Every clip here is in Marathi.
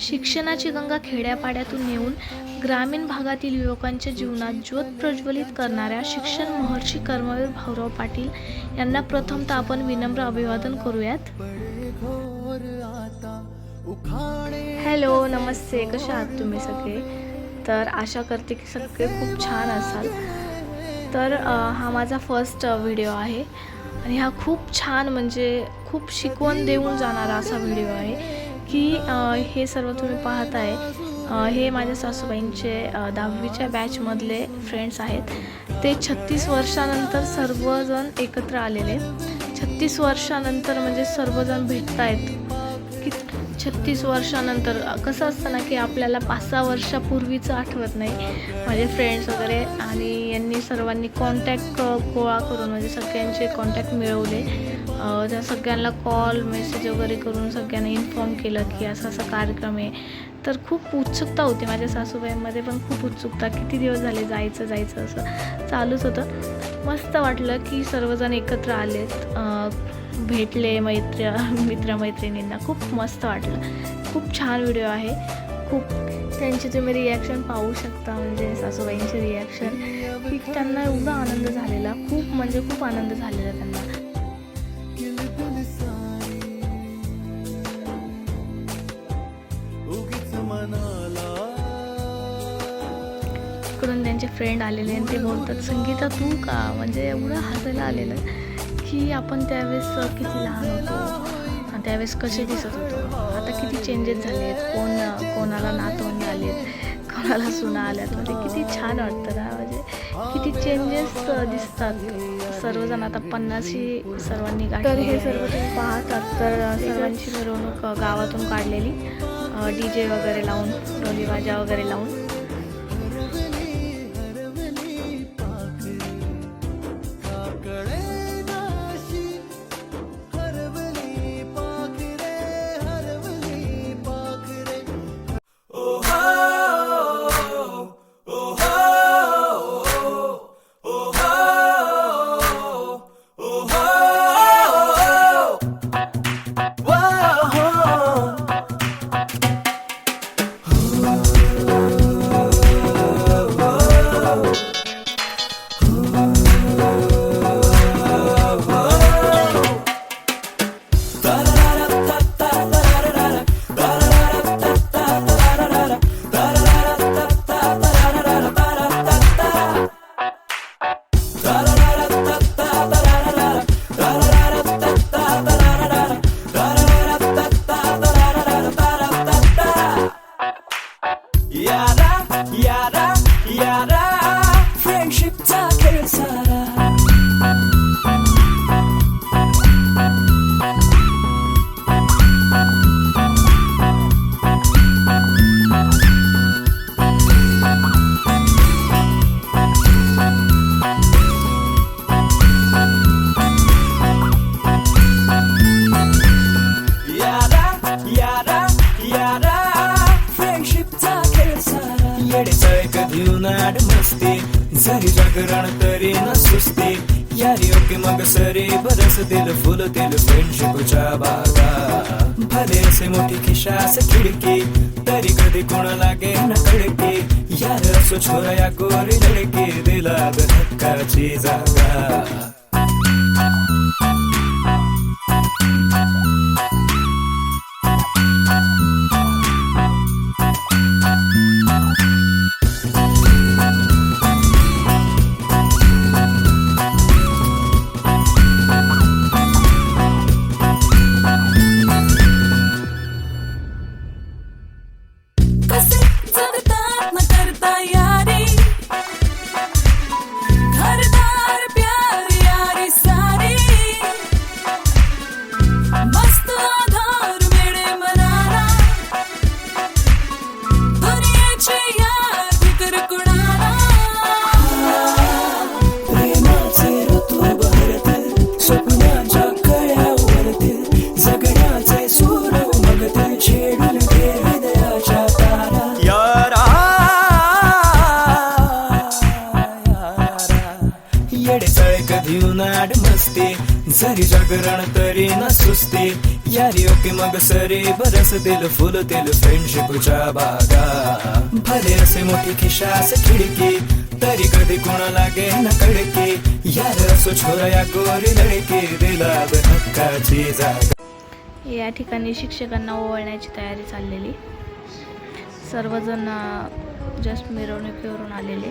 शिक्षणाची गंगा खेड्यापाड्यातून नेऊन ग्रामीण भागातील युवकांच्या जीवनात ज्योत प्रज्वलित करणाऱ्या शिक्षण महर्षी कर्मवीर भाऊराव पाटील यांना प्रथमतः आपण विनम्र अभिवादन करूयात. हॅलो नमस्ते. कसे आहात तुम्ही सगळे? तर आशा करते की सगळे खूप छान असाल. तर हा माझा फर्स्ट व्हिडिओ आहे. आणि हा खूप छान म्हणजे खूप शिकवण देऊन जाणारा असा व्हिडिओ आहे. की हे सर्व तुम्ही पाहत आहे हे माझ्या सासूबाईंचे दहावीच्या बॅचमधले फ्रेंड्स आहेत. ते छत्तीस वर्षानंतर सर्वजण एकत्र आलेले. छत्तीस वर्षानंतर म्हणजे सर्वजण भेटत आहेत की छत्तीस वर्षानंतर कसं असतं ना की आपल्याला पाच सहा वर्षापूर्वीचं आठवत नाही. माझे फ्रेंड्स वगैरे आणि यांनी सर्वांनी कॉन्टॅक्ट गोळा करून म्हणजे सगळ्यांचे कॉन्टॅक्ट मिळवले. त्या सगळ्यांना कॉल मेसेज वगैरे करून सगळ्यांना इन्फॉर्म केलं की असा असा कार्यक्रम आहे. तर खूप उत्सुकता होती माझ्या सासूबाईंमध्ये पण खूप उत्सुकता. किती दिवस झाले जायचं जायचं असं चालूच होतं. मस्त वाटलं की सर्वजण एकत्र आलेत. भेटले मैत्र मित्रमैत्रिणींना. खूप मस्त वाटलं. खूप छान व्हिडिओ आहे. खूप त्यांचे तुम्ही रिॲक्शन पाहू शकता म्हणजे सासूबाईंचे रिॲक्शन की त्यांना एवढा आनंद झालेला. खूप म्हणजे खूप आनंद झालेला त्यांना. फ्रेंड आलेले आणि ते बोलतात संगीता तू का? म्हणजे एवढं हसायला आलेलं की आपण त्यावेळेस किती लहान होतो? त्यावेळेस कसे दिसत होतो? आता किती चेंजेस झाले आहेत कोण कोणाला नातवंड आलेत? कोणाला सुना आल्यात? म्हणजे किती छान वाटतं ना? म्हणजे किती चेंजेस दिसतात. सर्वजण आता पन्नाशी सर्वांनी तर हे सर्व तुम्ही पाहतात. तर सर्वांची मिरवणूक गावातून काढलेली. डी जे वगैरे लावून डोली वाजा वगैरे लावून. खेळ सारा येडे मस्ती. जरी जागरण तरी न सुस्ती. यारी ओके मग सरे बरस दिल फुल दिल फ्रेंडशिपच्या बागा. भले असे मोठी खिशास खिडकी तरी कधी कोण लागे न खडकी. यार असो छोरा या गोरी लडकी दिला हक्काची जागा. जरी जागरण तरी न सुस्ती. यारी ओके मग सरी बरसतील फुलतील फ्रेंडशिपच्या बागा. भले असे मोठी खिशास खिडकी तरी कधी कोणा लागे न कडकी यार असो छोरा या गोरी लडके दिला हक्काची जागा. या ठिकाणी शिक्षकांना ओवाळण्याची तयारी चाललेली. सर्वजण जस्ट मिरवणुकीवरून आलेले.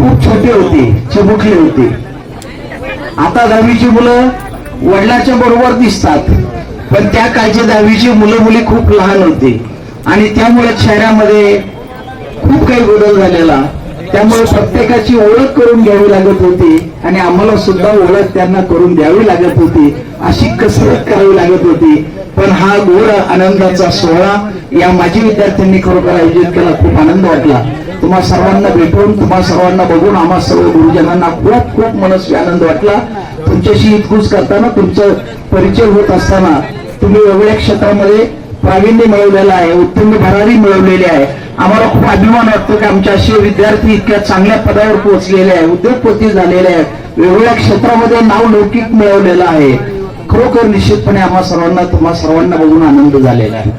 खूप छोटे होते चिमुकले होते. आता दहावीची मुलं वडिलाच्या बरोबर दिसतात. पण त्या काळची दहावीची मुलं मुली खूप लहान होते. आणि त्यामुळे शहरामध्ये खूप काही बदल झालेला. त्यामुळे प्रत्येकाची ओळख करून घ्यावी लागत होती आणि आम्हाला सुद्धा ओळख त्यांना करून द्यावी लागत होती. अशी कसरत करावी लागत होती. पण हा गोड आनंदाचा सोहळा या माजी विद्यार्थ्यांनी खरोखर आयोजित केला. खूप आनंद वाटला. तुम्हा सर्वांना भेटून तुम्हा सर्वांना बघून आम्हा सर्व गुरुजनांना खूप खूप मनस्वी आनंद वाटला. तुमच्याशी इतकूच करताना तुमचं परिचय होत असताना तुम्ही वेगळ्या क्षेत्रामध्ये प्रावीण्य मिळवलेलं आहे उत्तम भरारी मिळवलेली आहे. आम्हाला खूप अभिमान वाटतो की आमचे असे विद्यार्थी इतक्या चांगल्या पदावर पोहोचलेले आहे उद्योगपती झालेले आहेत वेगवेगळ्या क्षेत्रामध्ये नाव लौकिक मिळवलेलं आहे. खरोखर निश्चितपणे आम्हा सर्वांना तुम्हा सर्वांना बघून आनंद झालेला आहे.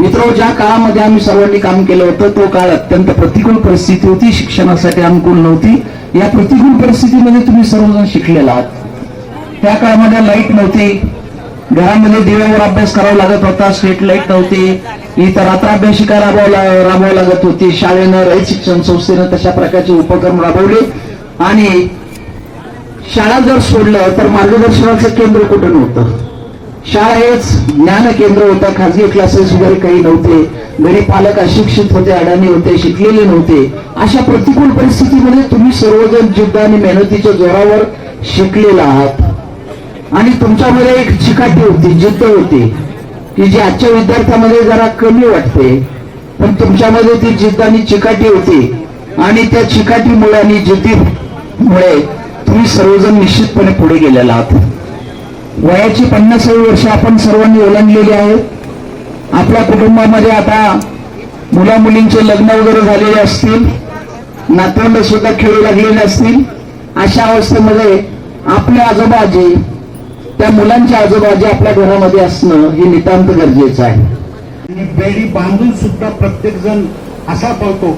मित्र ज्या काळामध्ये आम्ही सर्वांनी काम केलं होतं तो काळ अत्यंत प्रतिकूल परिस्थिती होती. शिक्षणासाठी अनुकूल नव्हती. या प्रतिकूल परिस्थितीमध्ये तुम्ही सर्वजण शिकलेला आहात. त्या काळामध्ये लाइट नव्हती. घरामध्ये दिव्यावर अभ्यास करावा लागत होता स्ट्रीट लाइट नव्हती. इतर रात्राभ्यासिका राबवला राबवावं लागत होती. शाळेनं रहित शिक्षण संस्थेनं तशा प्रकारचे उपक्रम राबवले. आणि शाळा जर सोडलं तर मार्गदर्शनाचं केंद्र कुठं नव्हतं? शाळेच ज्ञान केंद्र होतं खाजगी क्लासेस वगैरे काही नव्हते. घरी पालक अशिक्षित होते अडाणी होते शिकलेले नव्हते. अशा प्रतिकूल परिस्थितीमध्ये तुम्ही सर्वजण जिद्द आणि मेहनतीच्या जोरावर शिकलेला आहात. आणि तुमच्यामध्ये एक चिकाटी होती जिद्द होती की जी आजच्या विद्यार्थ्यामध्ये जरा कमी वाटते. पण तुमच्यामध्ये ती जिद्द आणि चिकाटी होती. आणि त्या चिकाटीमुळे आणि जिद्दीमुळे तुम्ही सर्वजण निश्चितपणे पुढे गेलेला आहात. वयाची पन्नासावी वर्ष आपण सर्वांनी ओलांडलेली आहेत आपल्या कुटुंबामध्ये आता मुला मुलींचे लग्न वगैरे झालेले असतील नातवंड सुद्धा खेळू लागलेले असतील अशा अवस्थेमध्ये आपले आजोबाजी त्या मुलांचे आजोबाजी आपल्या घरामध्ये असणं हे नितांत गरजेचं आहे. आणि बेडी बांधून सुद्धा प्रत्येक जण असा पळतो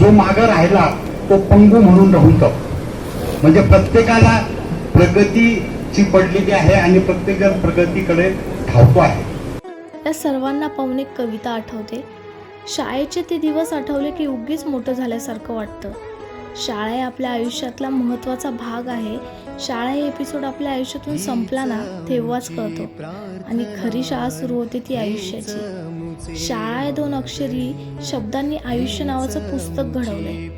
जो मागे राहिला तो पंगू म्हणून राहून जातो. म्हणजे प्रत्येकाला प्रगती ची पडलेली आहे आणि प्रत्येकजण प्रगतीकडे धावतो आहे. या सर्वांना पाहून एक कविता आठवते. शाळेचे ते दिवस आठवले की उगीच मोठं झाल्यासारखं वाटतं. शाळा हे आपल्या आयुष्यातला महत्त्वाचा भाग आहे. शाळा हे एपिसोड आपल्या आयुष्यातून संपला ना तेव्हाच कळतो. आणि खरी शाळा सुरू होते ती आयुष्याची. शाळा हे दोन अक्षरी शब्दांनी आयुष्य नावाचं पुस्तक घडवलंय.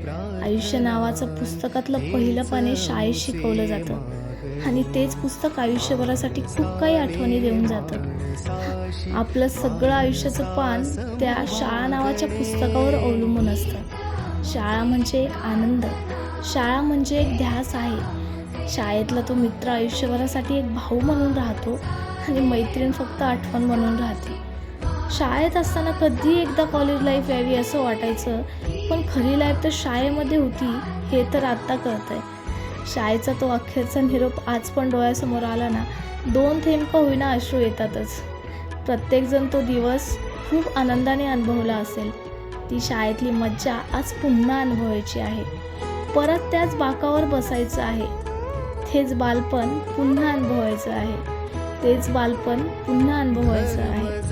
आयुष्य नावाचं पुस्तकातलं पहिलं पाने शाळेत शिकवलं जातं. आणि तेच पुस्तक आयुष्यभरासाठी खूप काही आठवणी देऊन जातं. आपलं सगळं आयुष्याचं पान त्या शाळा नावाच्या पुस्तकावर अवलंबून असतं. शाळा म्हणजे एक आनंद. शाळा म्हणजे एक ध्यास आहे. शाळेतला तो मित्र आयुष्यभरासाठी एक भाऊ म्हणून राहतो आणि मैत्रीण फक्त आठवण म्हणून राहते. शाळेत असताना कधी एकदा कॉलेज लाईफ यावी असं वाटायचं पण खरी लाईफ तर शाळेमध्ये होती हे तर आत्ता कळतंय. शाळेचा तो अखेरचा निरोप आज पण डोळ्यासमोर आला ना दोन थेंब का होईना अश्रू येतातच. प्रत्येकजण तो दिवस खूप आनंदाने अनुभवला असेल. ती शाळेतली मज्जा आज पुन्हा अनुभवायची आहे. परत त्याच बाकावर बसायचं आहे. तेच बालपण पुन्हा अनुभवायचं आहे. तेच बालपण पुन्हा अनुभवायचं आहे.